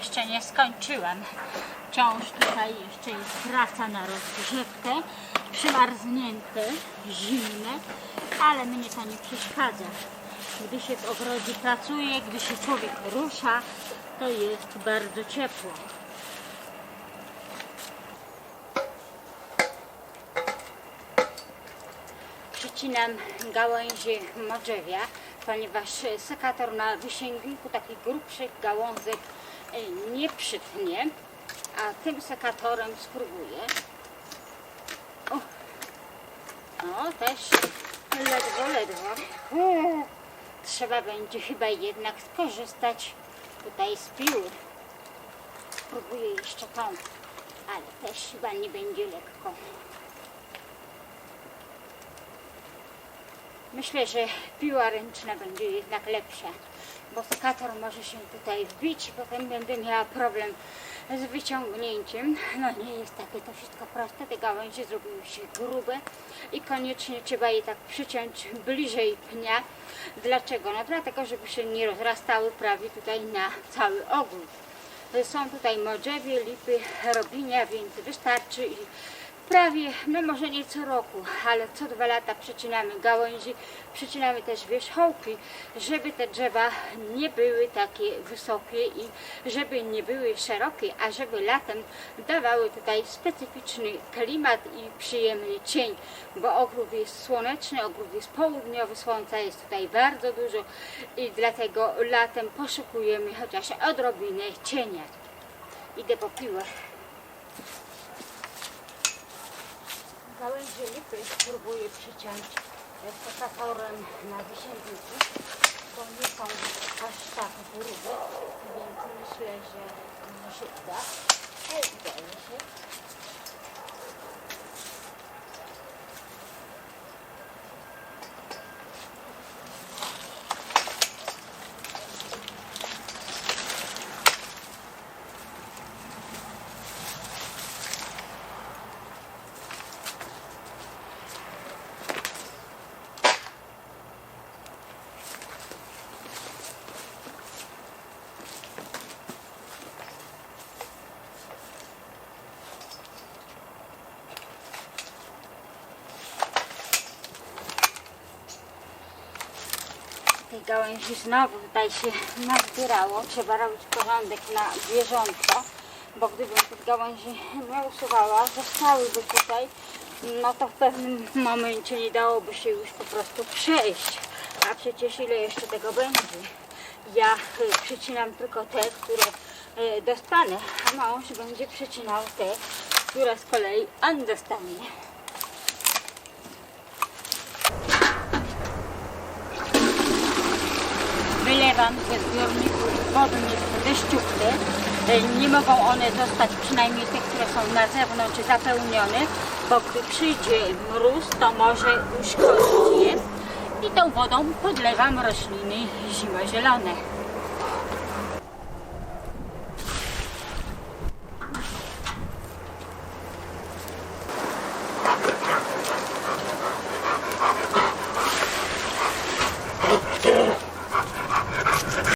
jeszcze nie skończyłam. Wciąż tutaj jeszcze jest praca na rozgrzewkę. Przymarznięte, zimne, ale mnie to nie przeszkadza. Gdy się w ogrodzie pracuje, gdy się człowiek rusza, to jest bardzo ciepło. Przycinam gałęzie modrzewia, ponieważ sekator na wysięgniku takich grubszych gałązek nie przytnie, a tym sekatorem spróbuję. O, no też ledwo, ledwo. Trzeba będzie chyba jednak skorzystać tutaj z piły. Spróbuję jeszcze tą, ale też chyba nie będzie lekko. Myślę, że piła ręczna będzie jednak lepsza, bo sekator może się tutaj wbić i potem będę miała problem z wyciągnięciem. No nie jest takie to wszystko proste, te gałęzie zrobiły się grube i koniecznie trzeba je tak przyciąć bliżej pnia. Dlaczego? No dlatego, żeby się nie rozrastały prawie tutaj na cały ogród. Są tutaj modrzewie, lipy, robinia, więc wystarczy i prawie, no może nie co roku, ale co dwa lata przecinamy gałęzi, przecinamy też wierzchołki, żeby te drzewa nie były takie wysokie i żeby nie były szerokie, a żeby latem dawały tutaj specyficzny klimat i przyjemny cień, bo ogród jest słoneczny, ogród jest południowy, słońca jest tutaj bardzo dużo i dlatego latem poszukujemy chociaż odrobinę cienia. Idę po piłę. Gałęzie lipy spróbuję przyciąć sekatorem na wysięgniku, bo nie są aż tak grube, więc myślę, że mi się uda. Tej gałęzi znowu tutaj się nazbierało. Trzeba robić porządek na bieżąco, bo gdybym tych gałęzi nie usuwała, zostałyby tutaj, no to w pewnym momencie nie dałoby się już po prostu przejść. A przecież ile jeszcze tego będzie? Ja y, przycinam tylko te, które y, dostanę, a mąż będzie przycinał te, które z kolei on dostanie. Wylewam ze zbiorników wodnych deszczówki. E, Nie mogą one zostać, przynajmniej te, które są na zewnątrz zapełnione, bo gdy przyjdzie mróz, to może uszkodzić je. I tą wodą podlewam rośliny zimozielone.